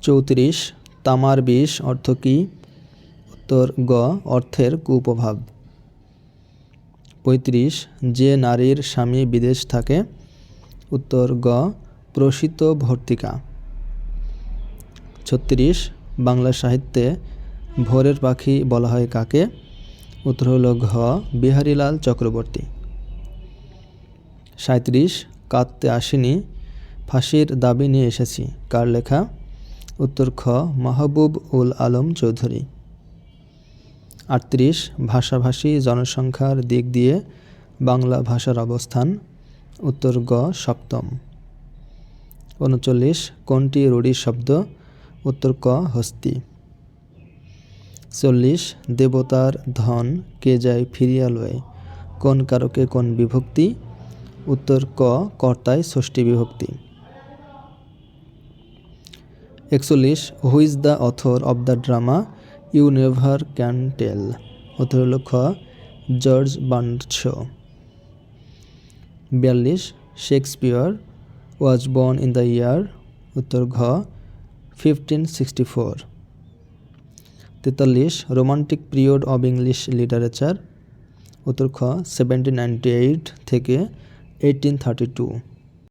চৌত্রিশ, তামার বিষ অর্থ কী? উত্তর, গ, অর্থের কুপ্রভাব। পঁয়ত্রিশ, যে নারীর স্বামী বিদেশ থাকে। উত্তর, গ, প্রসিত ভর্তিকা। ছত্রিশ, বাংলা সাহিত্যে ভোরের পাখি বলা হয় কাকে? উত্তর হল ঘ, বিহারীলাল চক্রবর্তী। সাঁত্রিশ কাঁদতে আসেনি, ফাঁসির দাবি নিয়ে এসেছি। কার লেখা? উত্তর খ, মাহবুব উল আলম চৌধুরী। আটত্রিশ, ভাষাভাষী জনসংখ্যার দিক দিয়ে বাংলা ভাষার অবস্থান। উত্তর গ, সপ্তম। উনচল্লিশ, কোনটি রুড়ি শব্দ? উত্তর ক, হস্তি। চল্লিশ, দেবতার ধন কে যায় ফিরিয়া লয়? কোন কারকে কোন বিভক্তি? উত্তর ক, কর্তায় ষষ্ঠী বিভক্তি। একচল্লিশ who is the author of the drama you never can tell উত্তর হল খ জর্জ বার্নশ বিয়াল্লিশ Shakespeare was born in the year উত্তর ঘ ফিফটিন সিক্সটি ফোর তেতাল্লিশ romantic period of English literature উত্তর খ সেভেন্টিন নাইনটি এইট থেকে এইটিন থার্টি টু